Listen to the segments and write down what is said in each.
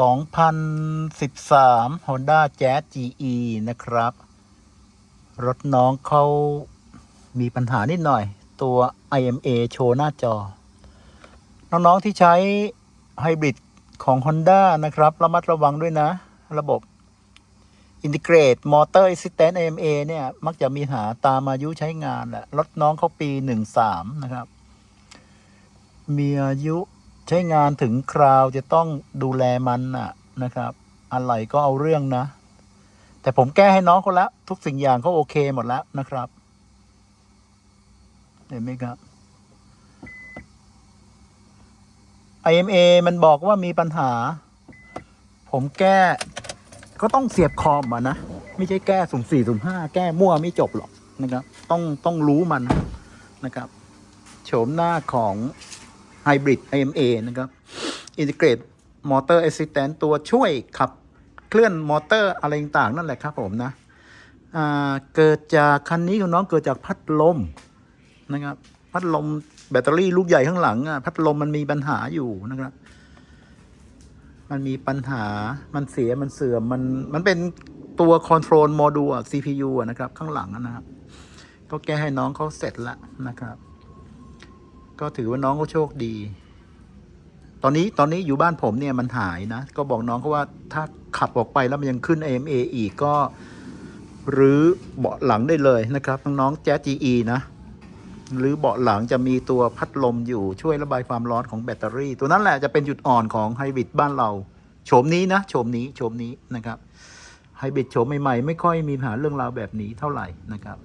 2013 Honda Jazz GE นะครับ รถน้องเขามีปัญหานิดหน่อย ตัว IMA โชว์หน้าจอ น้อง ๆ ที่ใช้ไฮบริดของ Honda นะครับ ระมัดระวังด้วยนะ ระบบ Integrate Motor Assistant IMA เนี่ย มักจะมีหาตามอายุใช้งานแหละ รถน้องเขาปี 13 นะครับ มีอายุ ใช้งานถึงคราวจะต้องดูแลมันนะนะครับ อะไรก็เอาเรื่องนะ แต่ผมแก้ให้น้องเขาแล้ว ทุกสิ่งอย่างเขาโอเคหมดแล้วนะครับ เห็นไหมครับ IMA มันบอกว่ามีปัญหา ผมแก้ก็ต้องเสียบคอมอะนะ ไม่ใช่แก้สุ่มสี่สุ่มห้าแก้มั่วไม่จบหรอกนะครับ ต้องต้องรู้มันนะครับ โฉมหน้าของ Hybrid IMA นะครับ Integrate Motor Assistant ตัวช่วยขับเคลื่อนมอเตอร์อะไรต่างๆนั่นแหละครับผมนะเกิดจากคันนี้ของน้องเกิดจากพัดลมนะครับ พัดลมแบตเตอรี่ลูกใหญ่ข้างหลังอะพัดลมมันมีปัญหาอยู่นะครับ มันมีปัญหามันเสียมันเสื่อมมันมันเป็นตัวคอนโทรลโมดูล CPU นะครับ ข้างหลังนะครับ ก็แก้ให้น้องเขาเสร็จแล้วนะครับ ก็ถือว่าน้องเขาโชคดี ตอนนี้ตอนนี้อยู่บ้านผมเนี่ยมันหายนะ ก็บอกน้องเขาว่าถ้าขับออกไปแล้วมันยังขึ้น AMA อีกก็หรือเบาะหลังได้เลยนะครับ น้องๆแจ๊ GE นะ หรือเบาะหลังจะมีตัวพัดลมอยู่ช่วยระบายความร้อนของแบตเตอรี่ ตัวนั้นแหละจะเป็นจุดอ่อนของไฮบริดบ้านเราโฉมนี้นะโฉมนี้โฉมนี้นะครับไฮบริดโฉมใหม่ๆ ไม่ค่อยมีปัญหาเรื่องราวแบบนี้เท่าไหร่นะครับ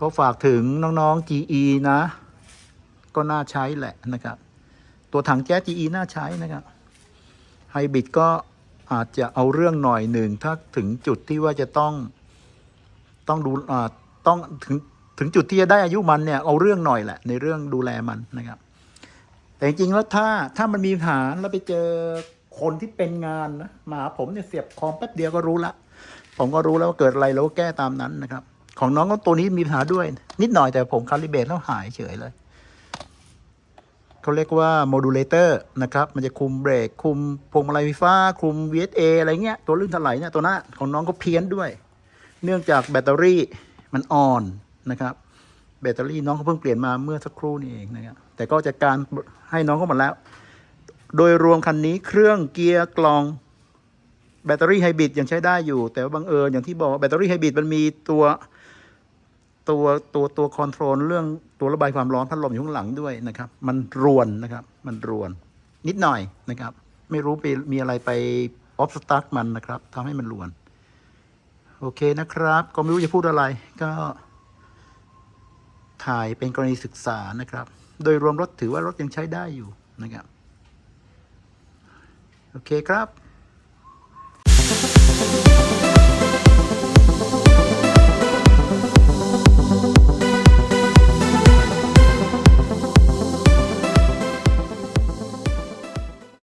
ก็ฝากถึงน้องๆ GE นะ ก็น่าใช้แหละนะครับ ตัวถังแก๊ส GE น่าใช้นะครับไฮบริดก็อาจจะเอาเรื่องหน่อยหนึ่งถ้าถึงจุดที่ว่าจะต้องต้องดูต้องถึงถึงจุดที่จะได้อายุมันเนี่ยเอาเรื่องหน่อยแหละ ในเรื่องดูแลมันนะครับ แต่จริงๆแล้วถ้าถ้ามันมีปัญหาแล้วไปเจอคนที่เป็นงานนะมาผมเนี่ยเสียบคอมแป๊บเดียวก็รู้ละผมก็รู้แล้วว่าเกิดอะไรแล้วก็แก้ตามนั้นนะครับ ของน้องก็ตัวนี้มีปัญหาด้วย นิดหน่อยแต่ผมคาลิเบรตแล้วหายเฉยเลย เขาเรียกว่าโมดูเลเตอร์นะครับมันจะคุมเบรกคุมพวงมาลัยไฟฟ้า คุม VSA อะไรเงี้ยตัวลื่นถลายเนี่ยตัวนั้นของน้องก็เพี้ยนด้วย เนื่องจากแบตเตอรี่มันอ่อนนะครับแบตเตอรี่น้องเขาเพิ่งเปลี่ยนมาเมื่อสักครู่นี้เองนะครับแต่ก็จัดการให้น้องเขาหมดแล้ว โดยรวมคันนี้เครื่องเกียร์กลองแบตเตอรี่ไฮบริดยังใช้ได้อยู่ แต่ว่าบังเอิญอย่างที่บอกแบตเตอรี่ไฮบริดมันมีตัว ตัวตัวตัวคอนโทรลเรื่องตัวระบายความร้อนพัดลมอยู่ข้างหลังด้วยนะครับ มันรวนนะครับ มันรวน นิดหน่อยนะครับ ไม่รู้ไปมีอะไรไปออฟสตั๊กมันนะครับทำให้มันรวน โอเคนะครับ ก็ไม่รู้จะพูดอะไร ก็ถ่ายเป็นกรณีศึกษานะครับ โดยรวมรถถือว่ารถยังใช้ได้อยู่นะครับ โอเคครับ